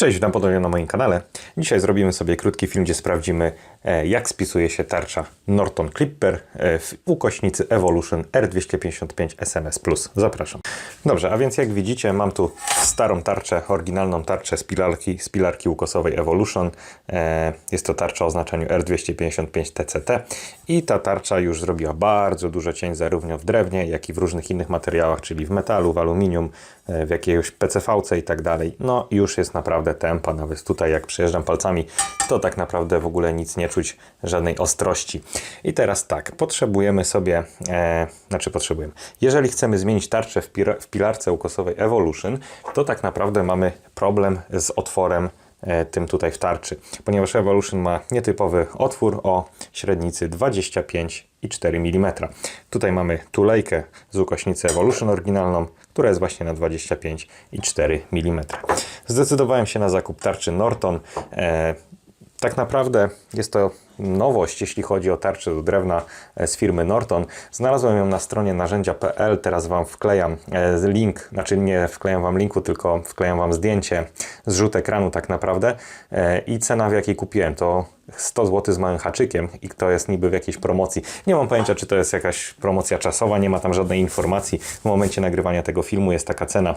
Cześć, witam ponownie na moim kanale. Dzisiaj zrobimy sobie krótki film, gdzie sprawdzimy, e, jak spisuje się tarcza Norton Clipper e, w ukośnicy Evolution R255 SMS Plus. Zapraszam. Dobrze, a więc jak widzicie, mam tu starą tarczę, oryginalną tarczę z pilarki, z pilarki ukosowej Evolution. E, Jest to tarcza o znaczeniu R255 TCT i ta tarcza już zrobiła bardzo dużo cień zarówno w drewnie, jak i w różnych innych materiałach, czyli w metalu, w aluminium, w jakiejś PCV-ce i tak dalej. No już jest naprawdę tempa, nawet tutaj jak przejeżdżam palcami, to tak naprawdę w ogóle nic nie czuć, żadnej ostrości. I teraz tak, potrzebujemy sobie, e, znaczy potrzebujemy, jeżeli chcemy zmienić tarczę w, w pilarce ukosowej Evolution, to tak naprawdę mamy problem z otworem tym tutaj w tarczy, ponieważ Evolution ma nietypowy otwór o średnicy 25,4 mm. Tutaj mamy tulejkę z ukośnicy Evolution oryginalną, która jest właśnie na 25,4 mm. Zdecydowałem się na zakup tarczy Norton. Tak naprawdę jest to nowość, jeśli chodzi o tarczę do drewna e, z firmy Norton. Znalazłem ją na stronie narzędzia.pl, teraz Wam wklejam e, link, znaczy nie wklejam Wam linku, tylko wklejam Wam zdjęcie, zrzut ekranu tak naprawdę e, i cena w jakiej kupiłem to 100 zł z małym haczykiem i to jest niby w jakiejś promocji. Nie mam pojęcia, czy to jest jakaś promocja czasowa, nie ma tam żadnej informacji. W momencie nagrywania tego filmu jest taka cena.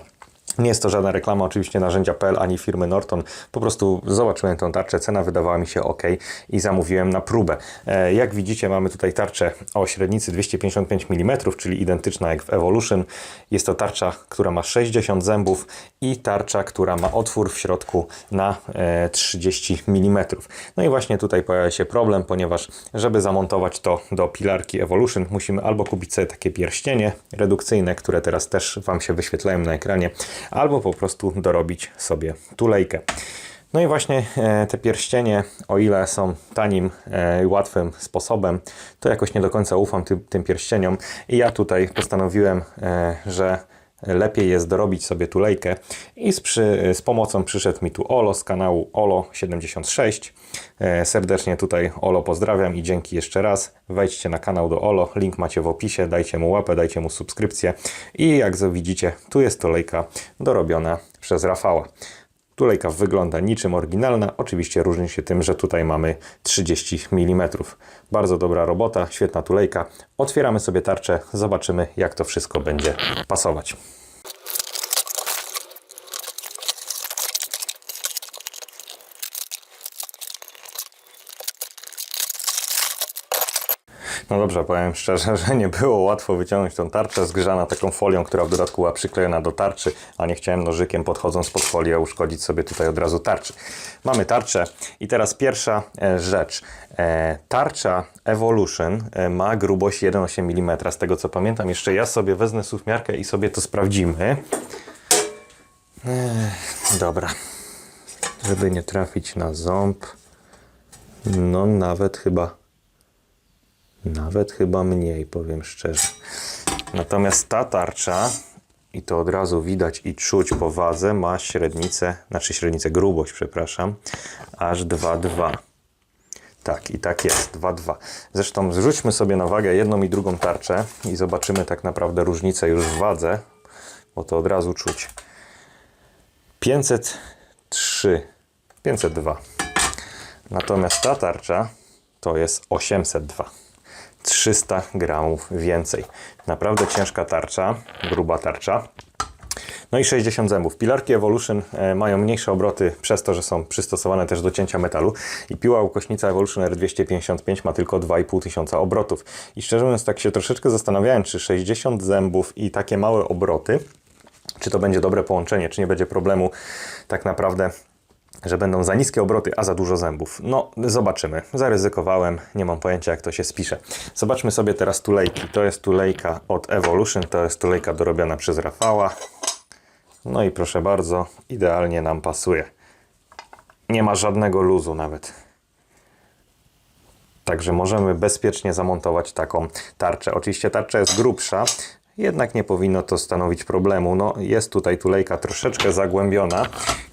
Nie jest to żadna reklama oczywiście narzędzia.pl ani firmy Norton. Po prostu zobaczyłem tą tarczę, cena wydawała mi się ok i zamówiłem na próbę. E, jak widzicie mamy tutaj tarczę o średnicy 255 mm, czyli identyczna jak w Evolution. Jest to tarcza, która ma 60 zębów i tarcza, która ma otwór w środku na e, 30 mm. No i właśnie tutaj pojawia się problem, ponieważ żeby zamontować to do pilarki Evolution musimy albo kupić sobie takie pierścienie redukcyjne, które teraz też Wam się wyświetlają na ekranie, albo po prostu dorobić sobie tulejkę. No i właśnie e, te pierścienie, o ile są tanim e, i łatwym sposobem, to jakoś nie do końca ufam tym, tym pierścieniom i ja tutaj postanowiłem, e, że lepiej jest dorobić sobie tulejkę i z, przy, z pomocą przyszedł mi tu Olo z kanału Olo76. E, serdecznie tutaj Olo pozdrawiam i dzięki jeszcze raz. Wejdźcie na kanał do Olo, link macie w opisie, dajcie mu łapę, dajcie mu subskrypcję i jak widzicie, tu jest tulejka dorobiona przez Rafała. Tulejka wygląda niczym oryginalna, oczywiście różni się tym, że tutaj mamy 30 mm. Bardzo dobra robota, świetna tulejka. Otwieramy sobie tarczę, zobaczymy jak to wszystko będzie pasować. No dobrze, powiem szczerze, że nie było łatwo wyciągnąć tą tarczę zgrzana taką folią, która w dodatku była przyklejona do tarczy, a nie chciałem nożykiem podchodząc pod folię uszkodzić sobie tutaj od razu tarczy. Mamy tarczę i teraz pierwsza e, rzecz. E, Tarcza Evolution e, ma grubość 1,8 mm. Z tego co pamiętam, jeszcze ja sobie wezmę suwmiarkę i sobie to sprawdzimy. Dobra. Żeby nie trafić na ząb. No nawet chyba nawet chyba mniej, powiem szczerze. Natomiast ta tarcza, i to od razu widać i czuć po wadze, ma średnicę, znaczy średnicę, grubość, przepraszam, aż 2,2. Tak, i tak jest, 2,2. Zresztą zrzućmy sobie na wagę jedną i drugą tarczę i zobaczymy tak naprawdę różnicę już w wadze, bo to od razu czuć. 503, 502. Natomiast ta tarcza to jest 802. 300 gramów więcej. Naprawdę ciężka tarcza, gruba tarcza. No i 60 zębów. Pilarki Evolution e, mają mniejsze obroty przez to, że są przystosowane też do cięcia metalu i piła ukośnica Evolution R255 ma tylko 2,5 tysiąca obrotów. I szczerze mówiąc tak się troszeczkę zastanawiałem, czy 60 zębów i takie małe obroty, czy to będzie dobre połączenie, czy nie będzie problemu tak naprawdę że będą za niskie obroty, a za dużo zębów. No, zobaczymy. Zaryzykowałem, nie mam pojęcia jak to się spisze. Zobaczmy sobie teraz tulejki. To jest tulejka od Evolution, to jest tulejka dorobiona przez Rafała. No i proszę bardzo, idealnie nam pasuje. Nie ma żadnego luzu nawet. Także możemy bezpiecznie zamontować taką tarczę. Oczywiście tarcza jest grubsza, jednak nie powinno to stanowić problemu. No, jest tutaj tulejka troszeczkę zagłębiona.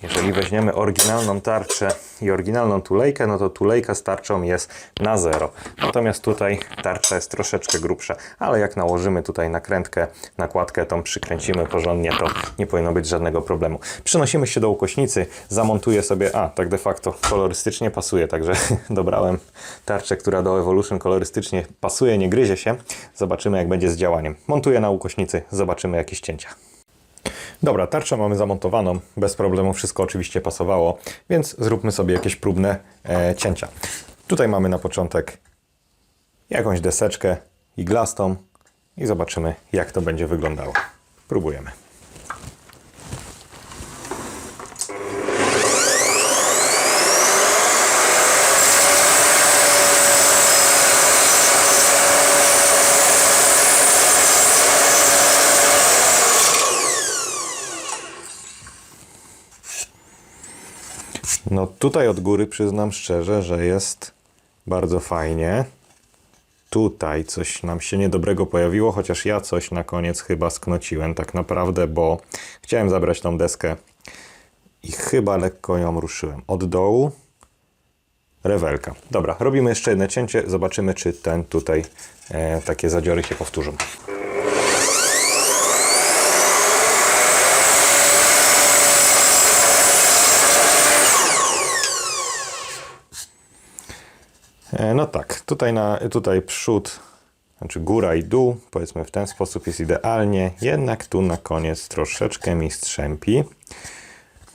Jeżeli weźmiemy oryginalną tarczę i oryginalną tulejkę, no to tulejka z tarczą jest na zero. Natomiast tutaj tarcza jest troszeczkę grubsza, ale jak nałożymy tutaj nakrętkę, nakładkę, tą przykręcimy porządnie, to nie powinno być żadnego problemu. Przenosimy się do ukośnicy, zamontuję sobie, a tak de facto kolorystycznie pasuje, także dobrałem tarczę, która do Evolution kolorystycznie pasuje, nie gryzie się. Zobaczymy jak będzie z działaniem. Montuję na ukośnicy, zobaczymy jakieś cięcia. Dobra, tarczę mamy zamontowaną, bez problemu wszystko oczywiście pasowało, więc zróbmy sobie jakieś próbne e, cięcia. Tutaj mamy na początek jakąś deseczkę iglastą i zobaczymy jak to będzie wyglądało. Próbujemy. No tutaj od góry przyznam szczerze, że jest bardzo fajnie. Tutaj coś nam się niedobrego pojawiło, chociaż ja coś na koniec chyba sknociłem tak naprawdę, bo chciałem zabrać tą deskę i chyba lekko ją ruszyłem. Od dołu rewelka. Dobra, robimy jeszcze jedno cięcie, zobaczymy czy ten tutaj e, takie zadziory się powtórzą. No tak, tutaj, na, tutaj przód, znaczy góra i dół, powiedzmy w ten sposób jest idealnie, jednak tu na koniec troszeczkę mi strzępi.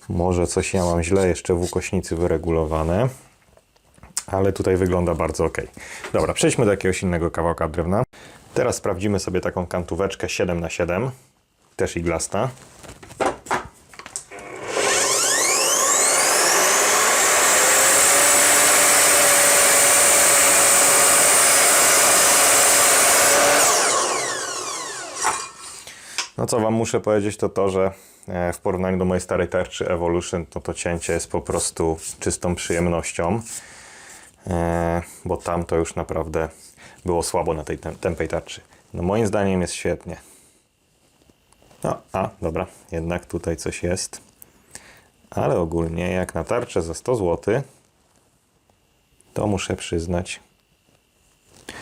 Może coś ja mam źle jeszcze w ukośnicy wyregulowane, ale tutaj wygląda bardzo ok. Dobra, przejdźmy do jakiegoś innego kawałka drewna. Teraz sprawdzimy sobie taką kantóweczkę 7x7, też iglasta. No co wam muszę powiedzieć to to, że e, w porównaniu do mojej starej tarczy Evolution to to cięcie jest po prostu czystą przyjemnością, e, bo tam to już naprawdę było słabo na tej tępej tarczy. No moim zdaniem jest świetnie. No, a dobra, jednak tutaj coś jest. Ale ogólnie jak na tarczę za 100 zł, to muszę przyznać.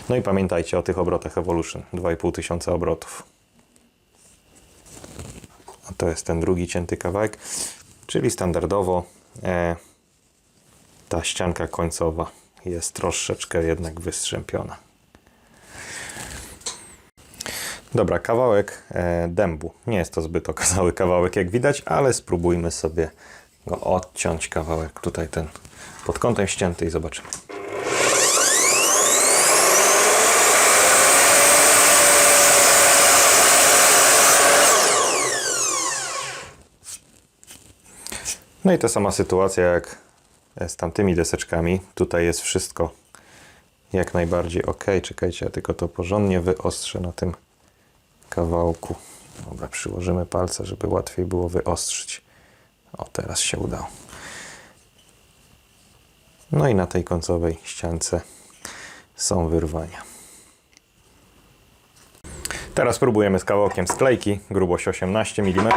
No i pamiętajcie o tych obrotach Evolution, 2,5 tysiąca obrotów. To jest ten drugi cięty kawałek, czyli standardowo e, ta ścianka końcowa jest troszeczkę jednak wystrzępiona. Dobra, kawałek e, dębu. Nie jest to zbyt okazały kawałek, jak widać, ale spróbujmy sobie go odciąć kawałek. Tutaj ten pod kątem ścięty i zobaczymy. No i ta sama sytuacja jak z tamtymi deseczkami. Tutaj jest wszystko jak najbardziej ok. Czekajcie, ja tylko to porządnie wyostrzę na tym kawałku. Dobra, przyłożymy palce, żeby łatwiej było wyostrzyć. O, teraz się udało. No i na tej końcowej ściance są wyrwania. Teraz próbujemy z kawałkiem sklejki, grubość 18 mm.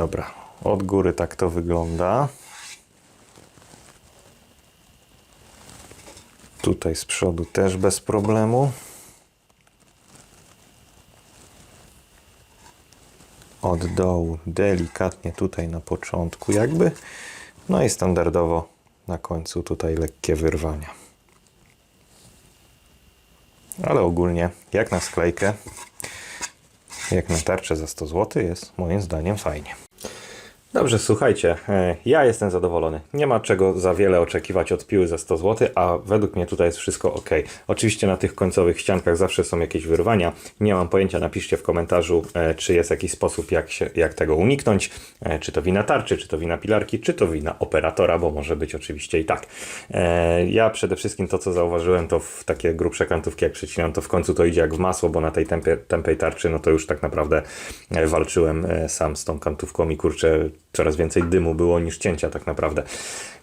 Dobra, od góry tak to wygląda. Tutaj z przodu też bez problemu. Od dołu delikatnie tutaj na początku jakby. No i standardowo na końcu tutaj lekkie wyrwania. Ale ogólnie jak na sklejkę jak na tarczę za 100 zł jest moim zdaniem fajnie. Dobrze, słuchajcie, e, ja jestem zadowolony. Nie ma czego za wiele oczekiwać od piły za 100 zł, a według mnie tutaj jest wszystko ok. Oczywiście na tych końcowych ściankach zawsze są jakieś wyrwania. Nie mam pojęcia, napiszcie w komentarzu, e, czy jest jakiś sposób, jak, się, jak tego uniknąć. E, Czy to wina tarczy, czy to wina pilarki, czy to wina operatora, bo może być oczywiście i tak. Ja przede wszystkim to, co zauważyłem, to w takie grubsze kantówki, jak przycinam, to w końcu to idzie jak w masło, bo na tej tempie, tempej tarczy, no to już tak naprawdę walczyłem sam z tą kantówką i kurczę, coraz więcej dymu było niż cięcia tak naprawdę.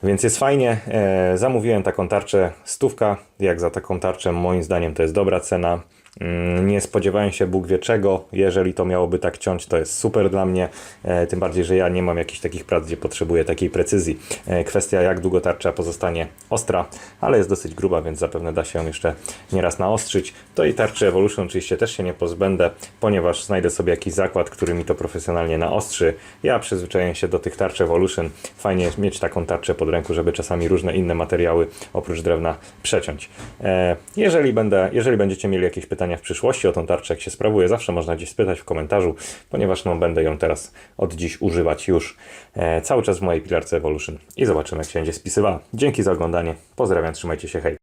Więc jest fajnie. E, zamówiłem taką tarczę stówka. Jak za taką tarczę moim zdaniem to jest dobra cena. Mm, Nie spodziewałem się Bóg wie czego. Jeżeli to miałoby tak ciąć, to jest super dla mnie. E, tym bardziej, że ja nie mam jakichś takich prac, gdzie potrzebuję takiej precyzji. E, kwestia jak długo tarcza pozostanie ostra, ale jest dosyć gruba, więc zapewne da się ją jeszcze nieraz naostrzyć. To i tarczy Evolution oczywiście też się nie pozbędę, ponieważ znajdę sobie jakiś zakład, który mi to profesjonalnie naostrzy. Ja przyzwyczaiłem się do tych tarcz Evolution. Fajnie jest mieć taką tarczę pod ręką, żeby czasami różne inne materiały oprócz drewna przeciąć. E, jeżeli, będę, jeżeli będziecie mieli jakieś pytania w przyszłości o tą tarczę, jak się sprawuje, zawsze można gdzieś spytać w komentarzu, ponieważ no, będę ją teraz od dziś używać już e, cały czas w mojej pilarce Evolution i zobaczymy, jak się będzie spisywała. Dzięki za oglądanie. Pozdrawiam, trzymajcie się, hej.